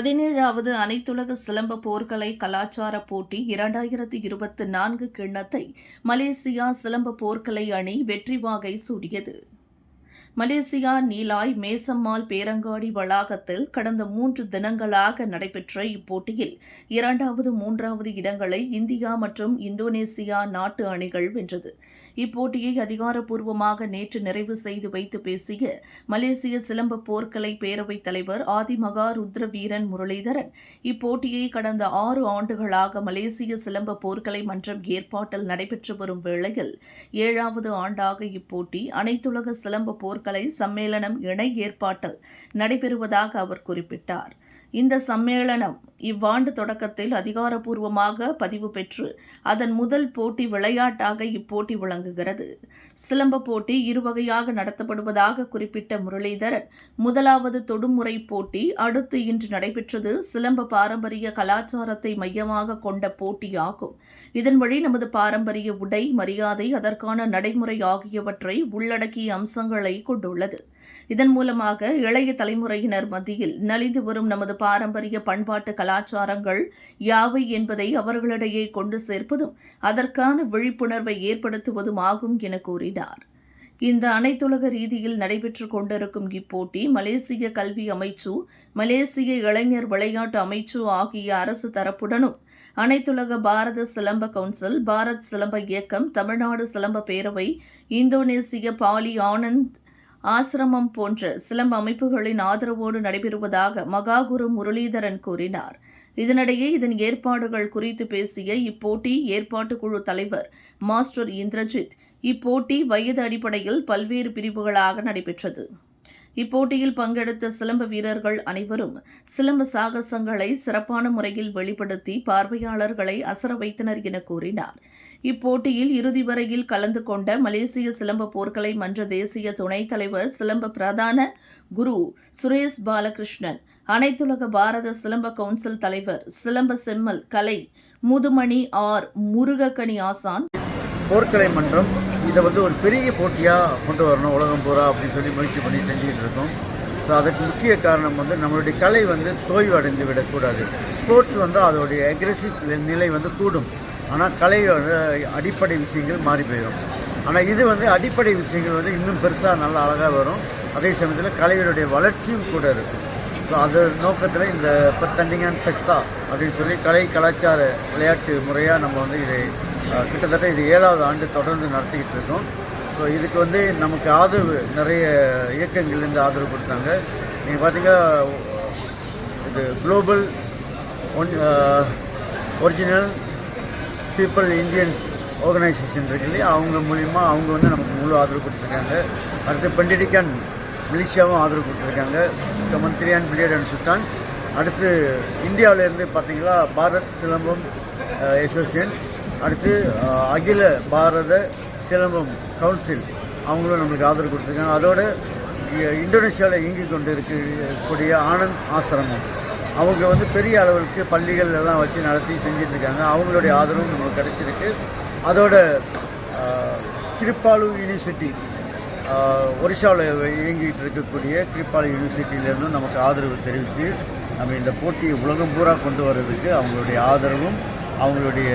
பதினேழாவது அனைத்துலக சிலம்ப போர்க்கலை கலாச்சார போட்டி இரண்டாயிரத்து இருபத்தி நான்கு கிண்ணத்தை மலேசியா சிலம்ப போர்க்கலை அணி வெற்றி வாகை சூடியது. மலேசியா நீலாய் மேசம்மாள் பேரங்காடி வளாகத்தில் கடந்த மூன்று தினங்களாக நடைபெற்ற இப்போட்டியில் இரண்டாவது மூன்றாவது இடங்களை இந்தியா மற்றும் இந்தோனேசியா நாட்டு அணிகள் வென்றது. இப்போட்டியை அதிகாரப்பூர்வமாக நேற்று நிறைவு செய்து வைத்து பேசிய மலேசிய சிலம்ப போர்க்கலை பேரவைத் தலைவர் ஆதிமகா ருத்ரவீரன் முரளிதரன் இப்போட்டியை கடந்த ஆறு ஆண்டுகளாக மலேசிய சிலம்ப போர்க்கலை மன்றம் ஏற்பாட்டில் நடைபெற்று வரும் வேளையில் ஏழாவது ஆண்டாக இப்போட்டி அனைத்துலக சிலம்ப கலை சம்மேளனம் இணை ஏற்பாட்டில் நடைபெறுவதாக அவர் குறிப்பிட்டார். இந்த சம்மேளனம் இவ்வாண்டு தொடக்கத்தில் அதிகாரப்பூர்வமாக பதிவு பெற்று அதன் முதல் போட்டி விளையாட்டாக இப்போட்டி விளங்குகிறது. சிலம்ப போட்டி இருவகையாக நடத்தப்படுவதாக குறிப்பிட்ட முரளிதரன் முதலாவது தொடுமுறை போட்டி அடுத்து இன்று நடைபெற்றது சிலம்ப பாரம்பரிய கலாச்சாரத்தை மையமாக கொண்ட போட்டியாகும். இதன் வழி நமது பாரம்பரிய உடை மரியாதை அதற்கான நடைமுறை ஆகியவற்றை உள்ளடக்கிய அம்சங்களை கொண்டுள்ளது இதன் மூலமாக இளைய தலைமுறையினர் மத்தியில் நலிந்து வரும் நமது பாரம்பரிய பண்பாட்டு கலாச்சாரங்கள் யாவை என்பதை அவர்களிடையே கொண்டு சேர்ப்பதும் அதற்கான விழிப்புணர்வை ஏற்படுத்துவதும் ஆகும் என கூறினார். இந்த அனைத்துலக ரீதியில் நடைபெற்று கொண்டிருக்கும் இப்போட்டி மலேசிய கல்வி அமைச்சு மலேசிய இளைஞர் விளையாட்டு அமைச்சு ஆகிய அரசு தரப்புடனும் அனைத்துலக பாரத சிலம்ப கவுன்சில் பாரத் சிலம்ப இயக்கம் தமிழ்நாடு சிலம்ப பேரவை இந்தோனேசிய பாலி ஆனந்த் ஆசிரமம் போன்ற சிலம்ப அமைப்புகளின் ஆதரவோடு நடைபெறுவதாக மகாகுரு முரளிதரன் கூறினார். இதனிடையே இதன் ஏற்பாடுகள் குறித்து பேசிய இப்போட்டி ஏற்பாட்டு குழு தலைவர் மாஸ்டர் இந்திரஜித் இப்போட்டி வயது அடிப்படையில் பல்வேறு பிரிவுகளாக நடைபெற்றது. இப்போட்டியில் பங்கெடுத்த சிலம்ப வீரர்கள் அனைவரும் சிலம்ப சாகசங்களை சிறப்பான முறையில் வெளிப்படுத்தி பார்வையாளர்களை அசர வைத்தனர் என கூறினார். இப்போட்டியில் இறுதி வரையில் கலந்து கொண்ட மலேசிய சிலம்ப போர்க்கலை மன்ற தேசிய துணைத் தலைவர் சிலம்ப பிரதான குரு சுரேஷ் பாலகிருஷ்ணன் அனைத்துலக பாரத சிலம்ப கவுன்சில் தலைவர் சிலம்ப செம்மல் கலை முதுமணி ஆர் முருகக்கணி ஆசான். போர்க்கலை மன்றம் இதை வந்து ஒரு பெரிய போட்டியாக கொண்டு வரணும் உலகம் பூரா அப்படின்னு சொல்லி முயற்சி பண்ணி செஞ்சுக்கிட்டு இருக்கோம். ஸோ அதுக்கு முக்கிய காரணம் வந்து நம்மளுடைய கலை வந்து தோய்வு அடைந்து விடக்கூடாது. ஸ்போர்ட்ஸ் வந்து அதோடைய அக்ரெசிவ் நிலை வந்து கூடும். ஆனால் கலையோட அடிப்படை விஷயங்கள் மாறி போயிடும் ஆனால் இது வந்து அடிப்படை விஷயங்கள் வந்து இன்னும் பெருசாக நல்லா அழகாக வரும். அதே சமயத்தில் கலைகளுடைய வளர்ச்சியும் கூட இருக்கும். ஸோ அது நோக்கத்தில் இந்த பத்தண்டிங்கான் பெஸ்தா அப்படின்னு சொல்லி கலை கலாச்சார விளையாட்டு முறையாக நம்ம வந்து இதை கிட்டத்தட்ட இது ஏழாவது ஆண்டு தொடர்ந்து நடத்திக்கிட்டு இருக்கோம். ஸோ இதுக்கு வந்து நமக்கு ஆதரவு நிறைய இயக்கங்கள்லேருந்து ஆதரவு கொடுத்தாங்க. நீங்கள் பார்த்தீங்கன்னா இது global one original people Indians organisation இருக்கு இல்லையா? அவங்க மூலிமா அவங்க வந்து நமக்கு முழு ஆதரவு கொடுத்துருக்காங்க. அடுத்து பண்டிடிக்கான் மலேசியாவும் ஆதரவு கொடுத்துருக்காங்க. மந்திரியான் பிளியட் அண்ட் சுல்தான். அடுத்து இந்தியாவிலேருந்து பார்த்தீங்களா? பாரத் சிலம்பம் அசோசியேஷன் அடுத்து அகில பாரத சிலம்பம் கவுன்சில் அவங்களும் நம்மளுக்கு ஆதரவு கொடுத்துருக்காங்க. அதோடு இந்தோனேஷியாவில் இயங்கி கொண்டு இருக்கக்கூடிய ஆனந்த் ஆசிரமம். அவங்க வந்து பெரிய அளவுக்கு பள்ளிகள் எல்லாம் வச்சு நடத்தி செஞ்சுட்டு இருக்காங்க அவங்களுடைய ஆதரவும் நமக்கு கிடைச்சிருக்கு. அதோட கிருப்பாலு யூனிவர்சிட்டி ஒரிசாவில் இயங்கிட்டு இருக்கக்கூடிய கிருப்பாலு யூனிவர்சிட்டியிலேருந்தும் நமக்கு ஆதரவு தெரிவித்து நம்ம இந்த போட்டியை உலகம் பூரா கொண்டு வர்றதுக்கு அவங்களுடைய ஆதரவும் அவங்களுடைய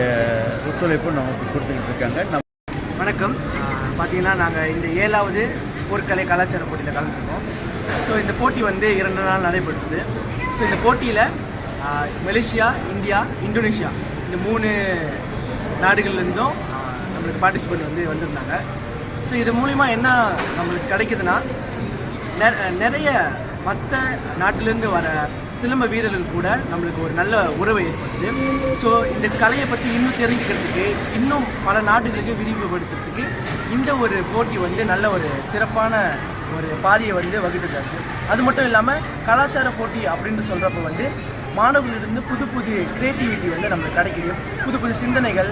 ஒத்துழைப்பும் நமக்கு கொடுத்துக்கிட்டு இருக்காங்க நம் வணக்கம். பார்த்தீங்கன்னா நாங்கள் இந்த ஏழாவது போர்க்கலை கலாச்சார போட்டியில் கலந்துருக்கோம். ஸோ இந்த போட்டி வந்து இரண்டு நாள் நடைபெற்றது ஸோ இந்த போட்டியில் மலேசியா இந்தியா இந்தோனேஷியா இந்த மூணு நாடுகள்லேருந்தும் நம்மளுக்கு பார்ட்டிசிபேட் வந்து வந்திருந்தாங்க. ஸோ இது மூலிமா என்ன நம்மளுக்கு கிடைக்குதுன்னா நிறைய மற்ற நாட்டிலேருந்து வர சிலம்ப வீரர்கள் கூட நம்மளுக்கு ஒரு நல்ல உறவை ஏற்படுது. ஸோ இந்த கலையை பற்றி இன்னும் தெரிஞ்சுக்கிறதுக்கு இன்னும் பல நாடுகளுக்கு விரிவுபடுத்துறதுக்கு இந்த ஒரு போட்டி வந்து நல்ல ஒரு சிறப்பான ஒரு பாதையை வந்து வகுத்து தருது அது மட்டும் இல்லாமல் கலாச்சார போட்டி அப்படின்னு சொல்கிறப்ப வந்து மாணவர்களிருந்து புது புது கிரியேட்டிவிட்டி வந்து நம்மளுக்கு கிடைக்குது. புது புது சிந்தனைகள்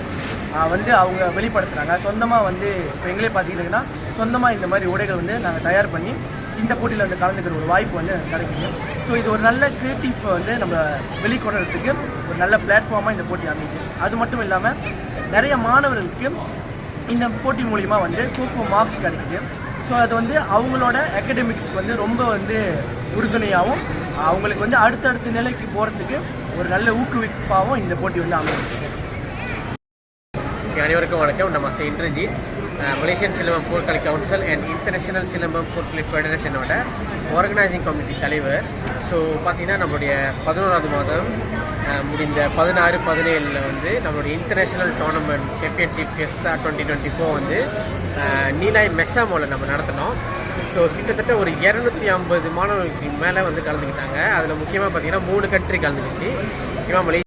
வந்து அவங்க வெளிப்படுத்துகிறாங்க சொந்தமாக வந்து இப்போ எங்களே பார்த்தீங்கன்னா சொந்தமாக இந்த மாதிரி உடைகள் வந்து நாங்கள் தயார் பண்ணி இந்த போட்டியில் வந்து கலந்துக்கிற ஒரு வாய்ப்பு வந்து கிடைக்குது. ஸோ இது ஒரு நல்ல க்ரியேட்டிவ் வந்து நம்ம வெளிக்கொடுறதுக்கு ஒரு நல்ல பிளாட்ஃபார்மாக இந்த போட்டி அமைக்குது அது மட்டும் இல்லாமல் நிறைய மாணவர்களுக்கு இந்த போட்டி மூலிமா வந்து கோகோ மார்க்ஸ் கிடைக்குது. ஸோ அது வந்து அவங்களோட அகடமிக்ஸ்க்கு வந்து ரொம்ப வந்து உறுதுணையாகவும் அவங்களுக்கு வந்து அடுத்தடுத்த நிலைக்கு போகிறதுக்கு ஒரு நல்ல ஊக்குவிப்பாகவும் இந்த போட்டி வந்து அமைஞ்சிருக்கு. அனைவருக்கும் வணக்கம். நமஸ்தே இந்திரஜித். மலேசியன் சிலம்பம் போர்க்கலை கவுன்சில் அண்ட் இன்டர்நேஷனல் சிலம்பம் போர்க்கலை ஃபெடரேஷனோட ஆர்கனைசிங் கமிட்டி தலைவர். ஸோ பார்த்திங்கன்னா நம்மளுடைய பதினோராவது மாதம் முடிந்த பதினாறு பதினேழில் வந்து நம்மளுடைய international tournament championship fiesta twenty twenty four வந்து நீலாய் நீலாய் மெஸ்ஸாமோவில் நம்ம நடத்தினோம். ஸோ கிட்டத்தட்ட ஒரு இரநூத்தி ஐம்பது மாணவர்களுக்கு மேலே வந்து கலந்துக்கிட்டாங்க. அதில் முக்கியமாக பார்த்தீங்கன்னா மூணு கண்ட்ரி கலந்துக்கிச்சு. முக்கியமாக மலேசியா